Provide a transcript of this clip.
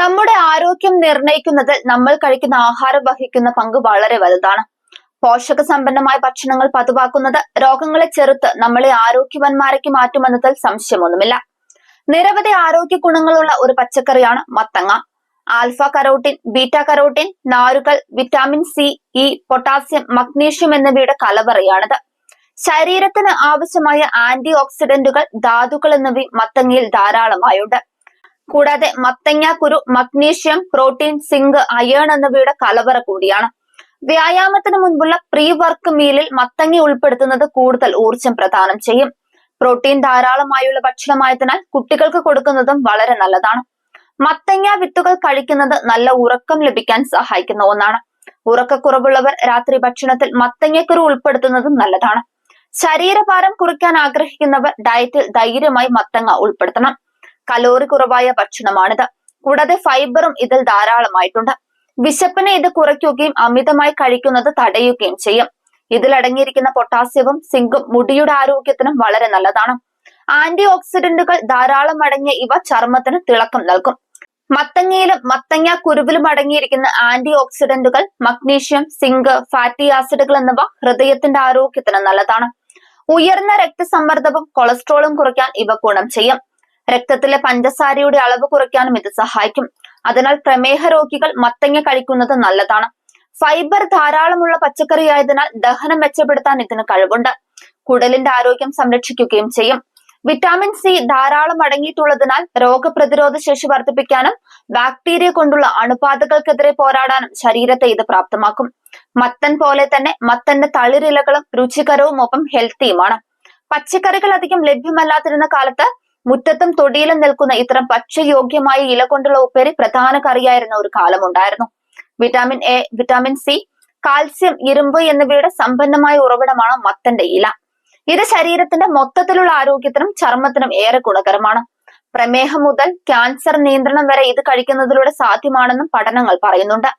നമ്മുടെ ആരോഗ്യം നിർണയിക്കുന്നതിൽ നമ്മൾ കഴിക്കുന്ന ആഹാരം വഹിക്കുന്ന പങ്ക് വളരെ വലുതാണ്. പോഷക സമ്പന്നമായ ഭക്ഷണങ്ങൾ പതിവാക്കുന്നത് രോഗങ്ങളെ ചെറുത്ത് നമ്മളെ ആരോഗ്യവാന്മാരേക്ക് മാറ്റുമെന്നതിൽ സംശയമൊന്നുമില്ല. നിരവധി ആരോഗ്യ ഗുണങ്ങളുള്ള ഒരു പച്ചക്കറിയാണ് മത്തങ്ങ. ആൽഫ കരോട്ടിൻ ബീറ്റ കരോട്ടിൻ നാരുകൾ vitamin C E potassium magnesium എന്നിവയുടെ കലവറയാണിത്. ശരീരത്തിന് ആവശ്യമായ ആന്റി ഓക്സിഡന്റുകൾ ധാതുക്കൾ എന്നിവയും മത്തങ്ങയിൽ ധാരാളമായുണ്ട്. കൂടാതെ മത്തങ്ങ കുരു മഗ്നീഷ്യം പ്രോട്ടീൻ സിങ്ക് അയേൺ എന്നിവയുടെ കലവറ കൂടിയാണ്. വ്യായാമത്തിന് മുൻപുള്ള പ്രീ വർക്ക് മീലിൽ മത്തങ്ങ ഉൾപ്പെടുത്തുന്നത് കൂടുതൽ ഊർജം പ്രദാനം ചെയ്യും. പ്രോട്ടീൻ ധാരാളമായുള്ള ഭക്ഷണമായതിനാൽ കുട്ടികൾക്ക് കൊടുക്കുന്നതും വളരെ നല്ലതാണ്. മത്തങ്ങ വിത്തുകൾ കഴിക്കുന്നത് നല്ല ഉറക്കം ലഭിക്കാൻ സഹായിക്കുന്ന ഒന്നാണ്. ഉറക്കക്കുറവുള്ളവർ രാത്രി ഭക്ഷണത്തിൽ മത്തങ്ങക്കുരു ഉൾപ്പെടുത്തുന്നതും നല്ലതാണ്. ശരീരഭാരം കുറയ്ക്കാൻ ആഗ്രഹിക്കുന്നവർ ഡയറ്റിൽ ധൈര്യമായി മത്തങ്ങ ഉൾപ്പെടുത്തണം. കലോറി കുറവായ ഭക്ഷണമാണിത്. കൂടാതെ ഫൈബറും ഇതിൽ ധാരാളമായിട്ടുണ്ട്. വിശപ്പിനെ ഇത് കുറയ്ക്കുകയും അമിതമായി കഴിക്കുന്നത് തടയുകയും ചെയ്യും. ഇതിൽ അടങ്ങിയിരിക്കുന്ന പൊട്ടാസ്യവും സിങ്കും മുടിയുടെ ആരോഗ്യത്തിനും വളരെ നല്ലതാണ്. ആന്റി ഓക്സിഡന്റുകൾ ധാരാളം അടങ്ങിയ ഇവ ചർമ്മത്തിന് തിളക്കം നൽകും. മത്തങ്ങയിലും മത്തങ്ങ കുരുവിലും അടങ്ങിയിരിക്കുന്ന ആന്റി ഓക്സിഡന്റുകൾ മഗ്നീഷ്യം സിങ്ക് ഫാറ്റി ആസിഡുകൾ എന്നിവ ഹൃദയത്തിന്റെ ആരോഗ്യത്തിന് നല്ലതാണ്. ഉയർന്ന രക്തസമ്മർദ്ദവും കൊളസ്ട്രോളും കുറയ്ക്കാൻ ഇവ ഗുണം ചെയ്യും. രക്തത്തിലെ പഞ്ചസാരയുടെ അളവ് കുറയ്ക്കാനും ഇത് സഹായിക്കും. അതിനാൽ പ്രമേഹ രോഗികൾ മത്തങ്ങ കഴിക്കുന്നത് നല്ലതാണ്. ഫൈബർ ധാരാളമുള്ള പച്ചക്കറിയായതിനാൽ ദഹനം മെച്ചപ്പെടുത്താൻ ഇതിന് കഴിവുണ്ട്. കുടലിന്റെ ആരോഗ്യം സംരക്ഷിക്കുകയും ചെയ്യും. വിറ്റാമിൻ സി ധാരാളം അടങ്ങിയിട്ടുള്ളതിനാൽ രോഗപ്രതിരോധ ശേഷി വർദ്ധിപ്പിക്കാനും ബാക്ടീരിയ കൊണ്ടുള്ള അണുബാധകൾക്കെതിരെ പോരാടാനും ശരീരത്തെ ഇത് പ്രാപ്തമാക്കും. മത്തൻ പോലെ തന്നെ മത്തന്റെ തളിരിലകളും രുചികരവും ഒപ്പം ഹെൽത്തിയുമാണ് പച്ചക്കറികൾ അധികം ലഭ്യമല്ലാതിരുന്ന കാലത്ത് മുറ്റത്തും തൊടിയിലും നിൽക്കുന്ന ഇത്തരം പച്ചയോഗ്യമായ ഇല കൊണ്ടുള്ള ഉപ്പേരി പ്രധാന കറിയായിരുന്ന ഒരു കാലമുണ്ടായിരുന്നു. Vitamin A vitamin C calcium ഇരുമ്പ് എന്നിവയുടെ സമ്പന്നമായ ഉറവിടമാണ് മത്തന്റെ ഇല. ഇത് ശരീരത്തിന്റെ മൊത്തത്തിലുള്ള ആരോഗ്യത്തിനും ചർമ്മത്തിനും ഏറെ ഗുണകരമാണ്. പ്രമേഹം മുതൽ ക്യാൻസർ നിയന്ത്രണം വരെ ഇത് കഴിക്കുന്നതിലൂടെ സാധ്യമാണെന്നും പഠനങ്ങൾ പറയുന്നുണ്ട്.